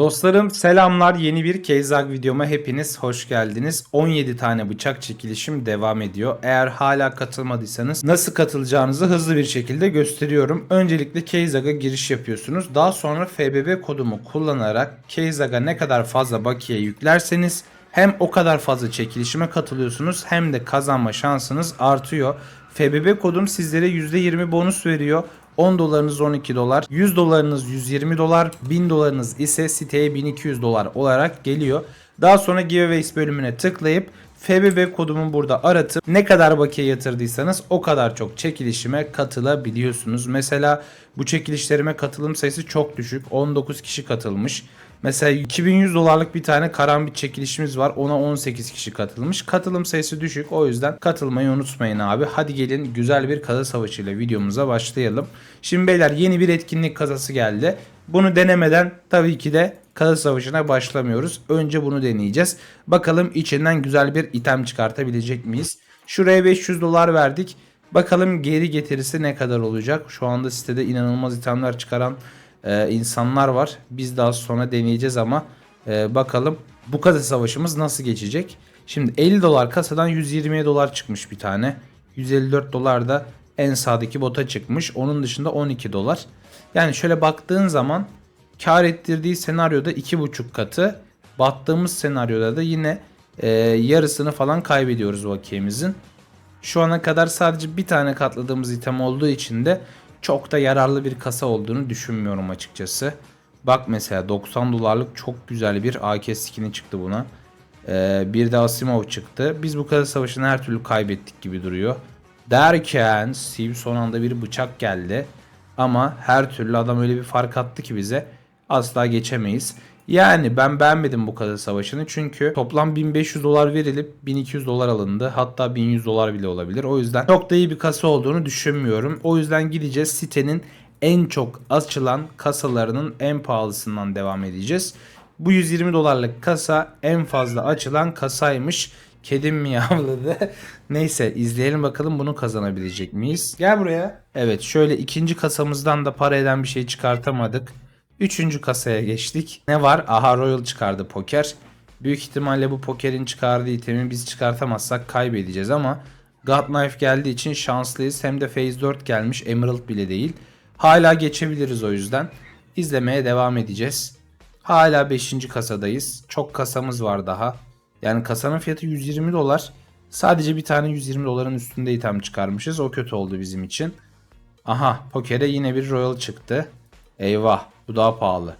Dostlarım selamlar yeni bir Keyzag videoma hepiniz hoş geldiniz. 17 tane bıçak çekilişim devam ediyor. Eğer hala katılmadıysanız nasıl katılacağınızı hızlı bir şekilde gösteriyorum. Öncelikle Keyzag'a giriş yapıyorsunuz. Daha sonra FBB kodumu kullanarak Keyzag'a ne kadar fazla bakiye yüklerseniz hem o kadar fazla çekilişime katılıyorsunuz hem de kazanma şansınız artıyor. FBB kodum sizlere %20 bonus veriyor. 10 dolarınız 12 dolar, 100 dolarınız 120 dolar, 1000 dolarınız ise siteye 1200 dolar olarak geliyor. Daha sonra giveaways bölümüne tıklayıp FBB kodumu burada aratıp ne kadar bakiye yatırdıysanız o kadar çok çekilişime katılabiliyorsunuz. Mesela bu çekilişlerime katılım sayısı çok düşük. 19 kişi katılmış. Mesela 2100 dolarlık bir tane karambit çekilişimiz var. Ona 18 kişi katılmış. Katılım sayısı düşük. O yüzden katılmayı unutmayın abi. Hadi gelin güzel bir kaza savaşı ile videomuza başlayalım. Şimdi beyler yeni bir etkinlik kazası geldi. Bunu denemeden tabii ki de kaza savaşına başlamıyoruz. Önce bunu deneyeceğiz. Bakalım içinden güzel bir item çıkartabilecek miyiz? Şuraya 500 dolar verdik. Bakalım geri getirisi ne kadar olacak? Şu anda sitede inanılmaz itemler çıkaran e, insanlar var. Biz daha sonra deneyeceğiz ama e, bakalım bu kasa savaşımız nasıl geçecek? Şimdi 50 dolar kasadan 120 dolar çıkmış bir tane. 154 dolar da en sağdaki bota çıkmış. Onun dışında 12 dolar. Yani şöyle baktığın zaman kar ettirdiği senaryoda 2,5 katı. Battığımız senaryoda da yine e, yarısını falan kaybediyoruz vakiyemizin. Şu ana kadar sadece bir tane katladığımız item olduğu için de çok da yararlı bir kasa olduğunu düşünmüyorum açıkçası. Bak mesela 90 dolarlık çok güzel bir AK skin'i çıktı buna. Ee, bir de Asimov çıktı. Biz bu kasa savaşını her türlü kaybettik gibi duruyor. Derken Steve son anda bir bıçak geldi. Ama her türlü adam öyle bir fark attı ki bize asla geçemeyiz. Yani ben beğenmedim bu kadar savaşını çünkü toplam 1500 dolar verilip 1200 dolar alındı. Hatta 1100 dolar bile olabilir. O yüzden çok da iyi bir kasa olduğunu düşünmüyorum. O yüzden gideceğiz sitenin en çok açılan kasalarının en pahalısından devam edeceğiz. Bu 120 dolarlık kasa en fazla açılan kasaymış. Kedim mi yavladı? Neyse izleyelim bakalım bunu kazanabilecek miyiz? Gel buraya. Evet şöyle ikinci kasamızdan da para eden bir şey çıkartamadık. Üçüncü kasaya geçtik. Ne var? Aha Royal çıkardı poker. Büyük ihtimalle bu pokerin çıkardığı itemi biz çıkartamazsak kaybedeceğiz ama God Knife geldiği için şanslıyız. Hem de Phase 4 gelmiş. Emerald bile değil. Hala geçebiliriz o yüzden. İzlemeye devam edeceğiz. Hala 5. kasadayız. Çok kasamız var daha. Yani kasanın fiyatı 120 dolar. Sadece bir tane 120 doların üstünde item çıkarmışız. O kötü oldu bizim için. Aha pokere yine bir royal çıktı. Eyvah bu daha pahalı.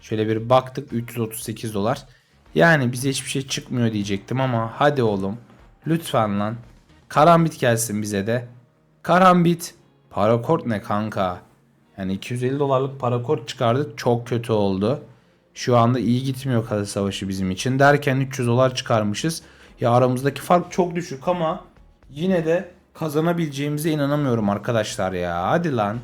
Şöyle bir baktık 338 dolar. Yani bize hiçbir şey çıkmıyor diyecektim ama hadi oğlum. Lütfen lan. Karambit gelsin bize de. Karambit. Parakort ne kanka? Yani 250 dolarlık parakort çıkardık. Çok kötü oldu. Şu anda iyi gitmiyor kasa savaşı bizim için. Derken 300 dolar çıkarmışız. Ya aramızdaki fark çok düşük ama yine de kazanabileceğimize inanamıyorum arkadaşlar ya. Hadi lan.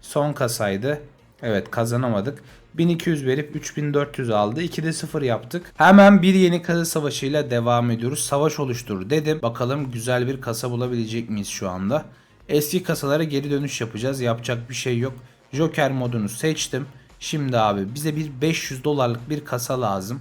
Son kasaydı. Evet kazanamadık. 1200 verip 3400 aldı. 2'de 0 yaptık. Hemen bir yeni kasa savaşıyla devam ediyoruz. Savaş oluştur dedim. Bakalım güzel bir kasa bulabilecek miyiz şu anda. Eski kasalara geri dönüş yapacağız. Yapacak bir şey yok. Joker modunu seçtim. Şimdi abi bize bir 500 dolarlık bir kasa lazım.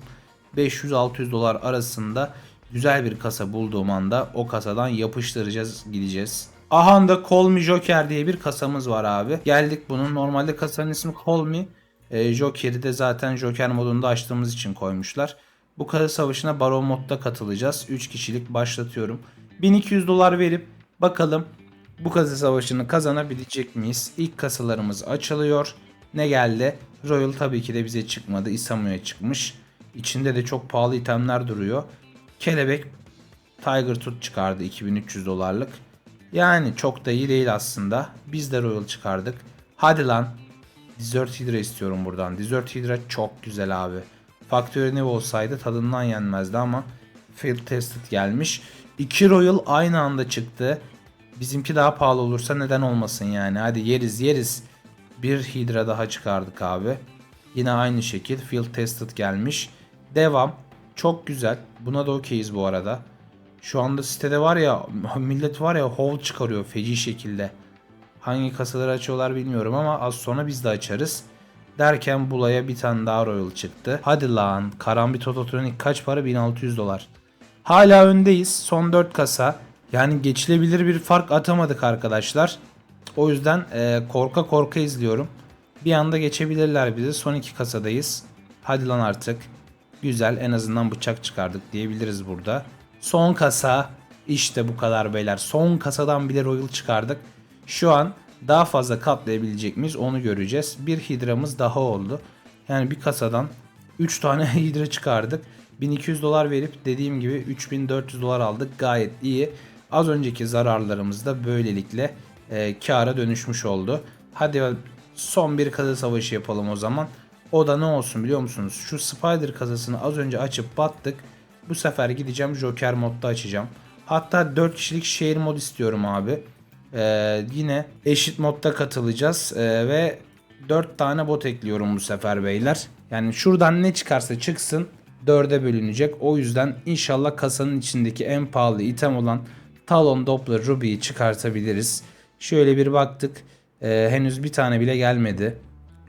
500-600 dolar arasında güzel bir kasa bulduğum anda o kasadan yapıştıracağız gideceğiz. Ahanda Call Me Joker diye bir kasamız var abi. Geldik bunun. Normalde kasanın ismi Call Me. E, Joker'i de zaten Joker modunda açtığımız için koymuşlar. Bu kasa savaşına Baron modda katılacağız. 3 kişilik başlatıyorum. 1200 dolar verip bakalım bu kasa savaşını kazanabilecek miyiz? İlk kasalarımız açılıyor. Ne geldi? Royal tabii ki de bize çıkmadı. Isamu'ya çıkmış. İçinde de çok pahalı itemler duruyor. Kelebek Tiger Tooth çıkardı 2300 dolarlık. Yani çok da iyi değil aslında. Biz de Royal çıkardık. Hadi lan. Desert Hydra istiyorum buradan. Desert Hydra çok güzel abi. Factory New olsaydı tadından yenmezdi ama Field Tested gelmiş. İki Royal aynı anda çıktı. Bizimki daha pahalı olursa neden olmasın yani. Hadi yeriz yeriz. Bir Hydra daha çıkardık abi. Yine aynı şekil Field Tested gelmiş. Devam. Çok güzel. Buna da okeyiz bu arada. Şu anda sitede var ya millet var ya hov çıkarıyor feci şekilde. Hangi kasaları açıyorlar bilmiyorum ama az sonra biz de açarız. Derken Bula'ya bir tane daha Royal çıktı. Hadi lan. Karambit Ototronik kaç para? 1600 dolar. Hala öndeyiz. Son 4 kasa. Yani geçilebilir bir fark atamadık arkadaşlar. O yüzden e, korka korka izliyorum. Bir anda geçebilirler bizi. Son 2 kasadayız. Hadi lan artık. Güzel en azından bıçak çıkardık diyebiliriz burada. Son kasa. İşte bu kadar beyler. Son kasadan bile Royal çıkardık. Şu an daha fazla katlayabilecek miyiz onu göreceğiz. Bir hidramız daha oldu. Yani bir kasadan 3 tane hidra çıkardık. 1200 dolar verip dediğim gibi 3400 dolar aldık. Gayet iyi. Az önceki zararlarımız da böylelikle e, kâra dönüşmüş oldu. Hadi son bir kasa savaşı yapalım o zaman. O da ne olsun biliyor musunuz? Şu Spider kasasını az önce açıp battık. Bu sefer gideceğim Joker modda açacağım. Hatta 4 kişilik şehir mod istiyorum abi. Ee, yine eşit modda katılacağız Ee, ve 4 tane bot ekliyorum bu sefer beyler. Yani şuradan ne çıkarsa çıksın 4'e bölünecek. O yüzden inşallah kasanın içindeki en pahalı item olan Talon Doppler Ruby'yi çıkartabiliriz. Şöyle bir baktık. Ee, henüz bir tane bile gelmedi.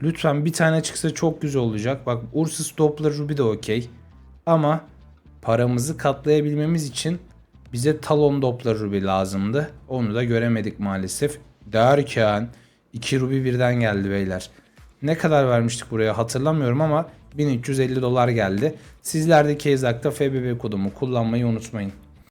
Lütfen bir tane çıksa çok güzel olacak. Bak Ursus Doppler Ruby de okey. Ama paramızı katlayabilmemiz için bize Talon Doppler Ruby lazımdı. Onu da göremedik maalesef. Derken 2 Ruby birden geldi beyler. Ne kadar vermiştik buraya hatırlamıyorum ama 1350 dolar geldi. Sizler de Kezak'ta FBB kodumu kullanmayı unutmayın.